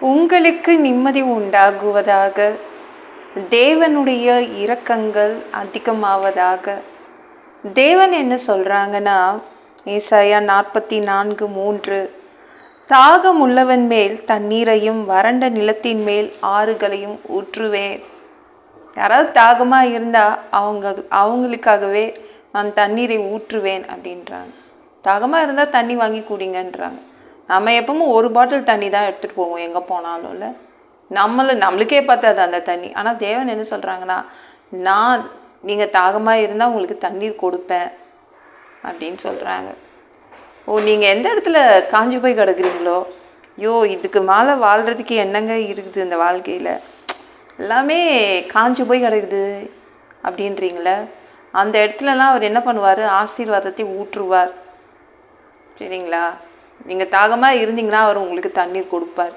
உங்களுக்கு நிம்மதி உண்டாகுவதாக. தேவனுடைய இரக்கங்கள் அதிகமாவதாக. தேவன் என்ன சொல்கிறாங்கன்னா ஏசாயா நாற்பத்தி நான்கு மூன்று தாகம் உள்ளவன் மேல் தண்ணீரையும் வறண்ட நிலத்தின் மேல் ஆறுகளையும் ஊற்றுவேன். யாராவது தாகமாக இருந்தால் அவங்க அவங்களுக்காகவே நான் தண்ணீரை ஊற்றுவேன் அப்படின்றாங்க. தாகமாக இருந்தால் தண்ணி வாங்கி குடிங்கன்றாங்க. நம்ம எப்பவும் ஒரு பாட்டில் தண்ணி தான் எடுத்துகிட்டு போவோம் எங்கே போனாலும் இல்லை நம்மளை நம்மளுக்கே பார்த்தாது அந்த தண்ணி. ஆனால் தேவன் என்ன சொல்கிறாங்கன்னா நான் நீங்கள் தாகமாக இருந்தால் உங்களுக்கு தண்ணீர் கொடுப்பேன் அப்படின்னு சொல்கிறாங்க ஓ நீங்கள் எந்த இடத்துல காஞ்சி போய் கிடக்குறீங்களோ? ஐயோ இதுக்கு மேலே வாழ்கிறதுக்கு என்னங்க இருக்குது இந்த வாழ்க்கையில்? எல்லாமே காஞ்சி போய் கிடக்குது அப்படின்றீங்களே? அந்த இடத்துலலாம் அவர் என்ன பண்ணுவார்? ஆசீர்வாதத்தை ஊற்றுவார். சரிங்களா நீங்கள் தாகமாக இருந்தீங்கன்னா அவர் உங்களுக்கு தண்ணீர் கொடுப்பார்.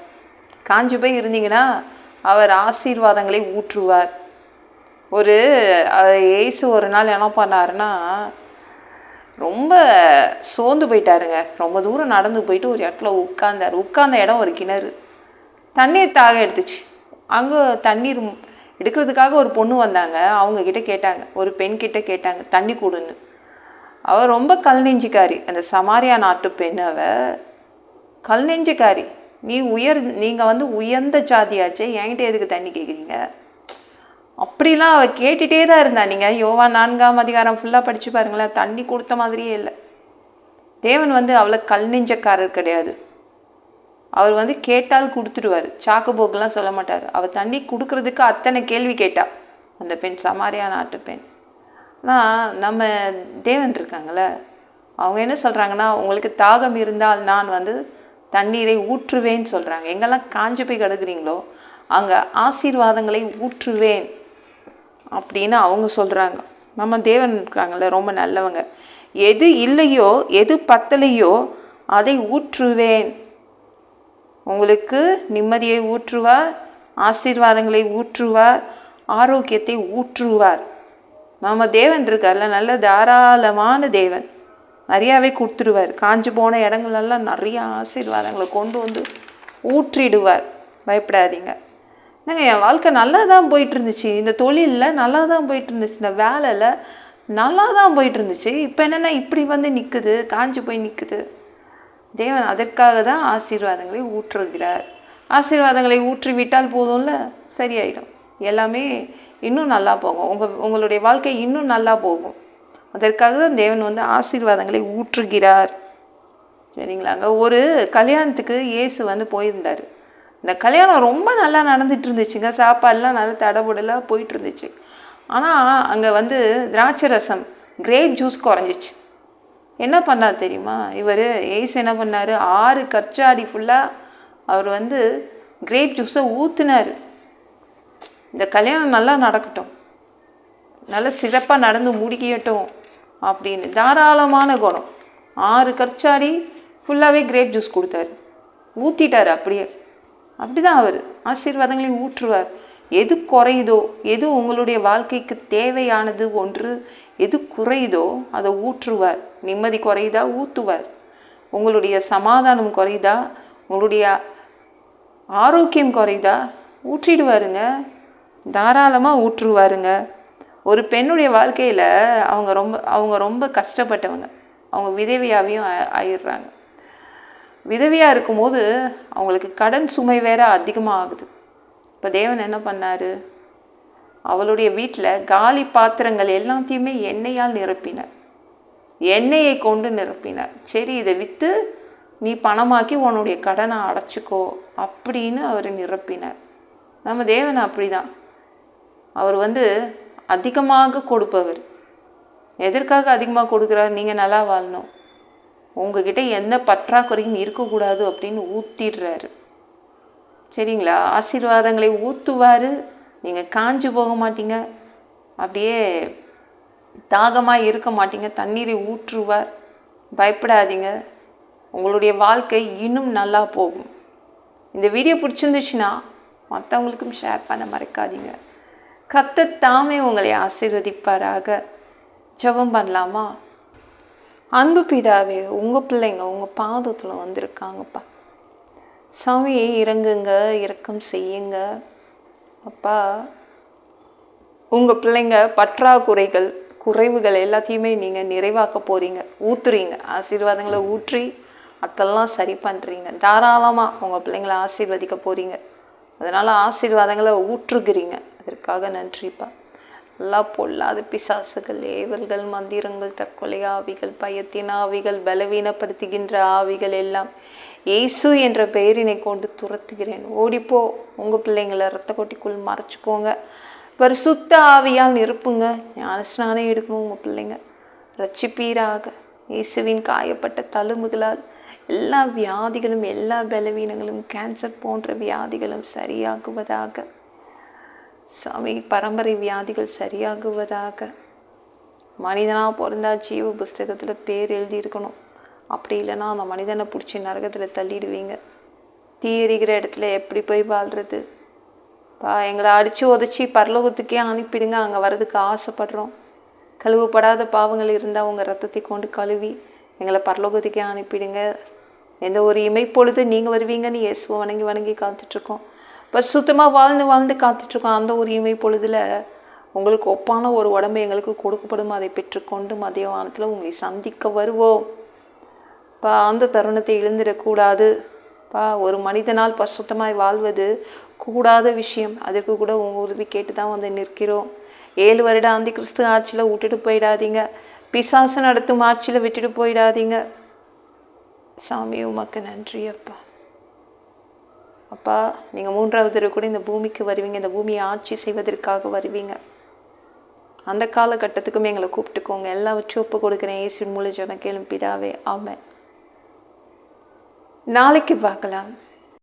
காஞ்சி போய் இருந்தீங்கன்னா அவர் ஆசீர்வாதங்களை ஊற்றுவார். ஒரு ஏசு ஒரு நாள் என்ன பண்ணாருன்னா ரொம்ப சோர்ந்து போயிட்டாருங்க. ரொம்ப தூரம் நடந்து போயிட்டு ஒரு இடத்துல உட்கார்ந்தார். உட்கார்ந்த இடம் ஒரு கிணறு. தண்ணீர் தாக எடுத்துச்சு. அங்கே தண்ணீர் எடுக்கிறதுக்காக ஒரு பொண்ணு வந்தாங்க. அவங்கக்கிட்ட கேட்டாங்க. ஒரு பெண்கிட்ட கேட்டாங்க தண்ணி கொடுன்னு. அவ ரொம்ப கல் நெஞ்சுக்காரி அந்த சமாரியா நாட்டு பெண் அவ கல் நெஞ்சுக்காரி நீ உயர் நீங்கள் வந்து உயர்ந்த ஜாதியாச்சே என்கிட்ட எதுக்கு தண்ணி கேட்குறீங்க அப்படிலாம் அவள் கேட்டுகிட்டே தான் இருந்தா. நீங்கள் யோவா நான்காம் அதிகாரம் ஃபுல்லாக படித்து பாருங்களேன் தண்ணி கொடுத்த மாதிரியே இல்லை. தேவன் வந்து அவளை கல் நெஞ்சக்காரர் கிடையாது. அவர் வந்து கேட்டால் கொடுத்துடுவார். சாக்கு போக்குலாம் சொல்ல மாட்டார். அவள் தண்ணி கொடுக்கறதுக்கு அத்தனை கேள்வி கேட்டாள் அந்த பெண் சமாரியா நாட்டு பெண். ஆனால் நம்ம தேவன் இருக்காங்கள அவங்க என்ன சொல்கிறாங்கன்னா உங்களுக்கு தாகம் இருந்தால் நான் வந்து தண்ணீரை ஊற்றுவேன்னு சொல்கிறாங்க எங்கெல்லாம் காஞ்சு போய் கிடக்குறீங்களோ அங்கே ஆசீர்வாதங்களை ஊற்றுவேன் அப்படின்னு அவங்க சொல்கிறாங்க நம்ம தேவன் இருக்காங்கள ரொம்ப நல்லவங்க. எது இல்லையோ எது பத்தலையோ அதை ஊற்றுவேன். உங்களுக்கு நிம்மதியை ஊற்றுவார் ஆசீர்வாதங்களை ஊற்றுவார் ஆரோக்கியத்தை ஊற்றுவார். நம்ம தேவன் இருக்கார்ல நல்ல தாராளமான தேவன். நிறையாவே கொடுத்துடுவார். காஞ்சு போன இடங்களெல்லாம் நிறைய ஆசீர்வாதங்களை கொண்டு வந்து ஊற்றிடுவார். பயப்படாதீங்க. என்னங்க என் வாழ்க்கை நல்லா தான் போயிட்டு இருந்துச்சு இந்த தொழிலில் நல்லா தான் போயிட்டு இருந்துச்சு இந்த வேலையில் நல்லா தான் போயிட்டு இருந்துச்சு இப்போ என்னென்னா இப்படி வந்து நிற்குது காஞ்சி போய் நிற்குது தேவன் அதற்காக தான் ஆசீர்வாதங்களை ஊற்றுகிறார். ஆசீர்வாதங்களை ஊற்றி விட்டால் போதும்ல? சரியாயிடும். எல்லாமே இன்னும் நல்லா போகும். உங்கள் உங்களுடைய வாழ்க்கை இன்னும் நல்லா போகும். அதற்காக தான் தேவன் வந்து ஆசீர்வாதங்களை ஊற்றுகிறார். சரிங்களாங்க? ஒரு கல்யாணத்துக்கு இயேசு வந்து போயிருந்தார். இந்த கல்யாணம் ரொம்ப நல்லா நடந்துட்டு இருந்துச்சுங்க சாப்பாடுலாம் நல்லா தடபுடலாக போயிட்டு இருந்துச்சு ஆனால் அங்கே வந்து திராட்சை ரசம் கிரேப் ஜூஸ் குறைஞ்சிச்சு. என்ன பண்ணார் தெரியுமா? இவர் ஏசு என்ன பண்ணார்? ஆறு கற்சாடி ஃபுல்லாக அவர் வந்து கிரேப் ஜூஸை ஊற்றுனார் இந்த கல்யாணம் நல்லா நடக்கட்டும். நல்ல சிறப்பாக நடந்து முடிக்கட்டும் அப்படின்னு தாராளமான குணம். ஆறு கற்சாடி ஃபுல்லாகவே கிரேப் ஜூஸ் கொடுத்தாரு. ஊற்றிட்டார் அப்படியே. அப்படிதான் அவர். ஆசீர்வாதங்களையும் ஊற்றுவார். எது குறையுதோ எது உங்களுடைய வாழ்க்கைக்கு தேவையானது ஒன்று எது குறையுதோ அதை ஊற்றுவார். நிம்மதி குறையுதா? ஊற்றுவார் உங்களுடைய சமாதானம் குறையுதா? உங்களுடைய ஆரோக்கியம் குறையுதா? ஊற்றிடுவாருங்க. தாராளமாக ஊற்றுவாருங்க. ஒரு பெண்ணுடைய வாழ்க்கையில் அவங்க ரொம்ப அவங்க ரொம்ப கஷ்டப்பட்டவங்க. அவங்க விதவையாவையும் ஆயிடுறாங்க. விதவியாக இருக்கும்போது அவங்களுக்கு கடன் சுமை வேற அதிகமாக ஆகுது இப்போ தேவன் என்ன பண்ணாரு? அவளுடைய வீட்டில் காலி பாத்திரங்கள் எல்லாத்தையுமே எண்ணெயால் நிரப்பினார். எண்ணெயை கொண்டு நிரப்பினார். சரி இதை விற்று நீ பணமாக்கி உன்னுடைய கடனை அடைச்சிக்கோ அப்படின்னு அவர் நிரப்பினார். நம்ம தேவன் அப்படிதான். அவர் வந்து அதிகமாக கொடுப்பவர். எதற்காக அதிகமாக கொடுக்குறாரு? நீங்கள் நல்லா வாழணும். உங்ககிட்ட எந்த பற்றாக்குறையும் இருக்கக்கூடாது அப்படின்னு ஊத்திடுறாரு. சரிங்களா? ஆசீர்வாதங்களை ஊற்றுவார் நீங்கள் காஞ்சு போக மாட்டீங்க. அப்படியே தாகமாக இருக்க மாட்டீங்க. தண்ணீரை ஊற்றுவார். பயப்படாதீங்க. உங்களுடைய வாழ்க்கை இன்னும் நல்லா போகும். இந்த வீடியோ பிடிச்சிருந்துச்சுன்னா மற்றவங்களுக்கும் ஷேர் பண்ண மறக்காதீங்க. கத்த தாமே உங்களை ஆசீர்வதிப்பாராக. ஜெபம் பண்ணலாமா? அன்பு பிதாவே உங்கள் பிள்ளைங்க உங்கள் பாதத்தில் வந்திருக்காங்கப்பா. சாமி இறங்குங்க இறக்கம் செய்யுங்க. அப்பா உங்கள் பிள்ளைங்க பற்றாக்குறைகள் குறைவுகள் எல்லாத்தையுமே நீங்கள் நிறைவாக்க போகிறீங்க ஊற்றுறீங்க ஆசீர்வாதங்களை ஊற்றி அதெல்லாம் சரி பண்ணுறீங்க தாராளமாக உங்கள் பிள்ளைங்களை ஆசீர்வதிக்க போகிறீங்க அதனால் ஆசீர்வாதங்களை ஊற்றுகிறீங்க. இதற்காக நன்றிப்பா. எல்லா பொல்லாத பிசாசுகள் ஏவல்கள் மந்திரங்கள் தற்கொலை ஆவிகள் பயத்தின் ஆவிகள் பலவீனப்படுத்துகின்ற ஆவிகள் எல்லாம் இயேசு என்ற பெயரினை கொண்டு துரத்துகிறேன். ஓடிப்போ உங்கள் பிள்ளைங்களை ரத்த கொட்டிக்குள் மறைச்சிக்கோங்க. பரிசுத்த ஆவியால் நிரப்புங்க. ஞான ஸ்நானம் எடுக்கணும் உங்கள் பிள்ளைங்க. ரட்சிப்பீராக இயேசுவின் காயப்பட்ட தழும்புகளால் எல்லா வியாதிகளும் எல்லா பலவீனங்களும் கேன்சர் போன்ற வியாதிகளும் சரியாகுவதாக சாமி பரம்பரை வியாதிகள் சரியாகுவதாக. மனிதனாக பிறந்தா ஜீவ புஸ்தகத்தில் பேர் எழுதியிருக்கணும். அப்படி இல்லைன்னா அந்த மனிதனை பிடிச்சி நரகத்தில் தள்ளிடுவீங்க. தீ எரிகிற இடத்துல எப்படி போய் வாழ்கிறது பா எங்களை அடித்து உதச்சி பரலோகத்துக்கே அனுப்பிடுங்க. அங்கே வர்றதுக்கு ஆசைப்படுறோம். கழுவுப்படாத பாவங்கள் இருந்தால் உங்கள் ரத்தத்தை கொண்டு கழுவி எங்களை பரலோகத்துக்கே அனுப்பிடுங்க. எந்த ஒரு இமைப்பொழுது நீங்கள் வருவீங்கன்னு இயேசுவை வணங்கி வணங்கி காத்துட்ருக்கோம் பரிசுத்தமாக வாழ்ந்து வாழ்ந்து காத்துட்ருக்கோம். அந்த ஒரு இமை பொழுதில் உங்களுக்கு ஒப்பான ஒரு உடம்பு எங்களுக்கு கொடுக்கப்படும். அதை பெற்றுக்கொண்டு மதிய வானத்தில் உங்களை சந்திக்க வருவோம். பா அந்த தருணத்தை எழுந்திடக்கூடாது. பா ஒரு மனிதனால் பரிசுத்தமாய் வாழ்வது கூடாத விஷயம். அதற்கு கூட உங்கள் உதவி கேட்டு தான் வந்து நிற்கிறோம். ஏழு வருட ஆந்தி கிறிஸ்து ஆட்சியில் விட்டுட்டு போயிடாதீங்க. பிசாசு நடத்தும் ஆட்சியில் விட்டுட்டு போயிடாதீங்க. சாமி உமக்கு நன்றி அப்பா. அப்பா நீங்கள் மூன்றாவது தடவை கூட இந்த பூமிக்கு வருவீங்க இந்த பூமியை ஆட்சி செய்வதற்காக வருவீங்க. அந்த காலகட்டத்துக்கும் எங்களை கூப்பிட்டுக்கோங்க. எல்லாவற்றையும் ஒப்பு கொடுக்குறேன். ஏசின் மூலம் கேளும் பிதாவே. ஆமாம் நாளைக்கு பார்க்கலாம்.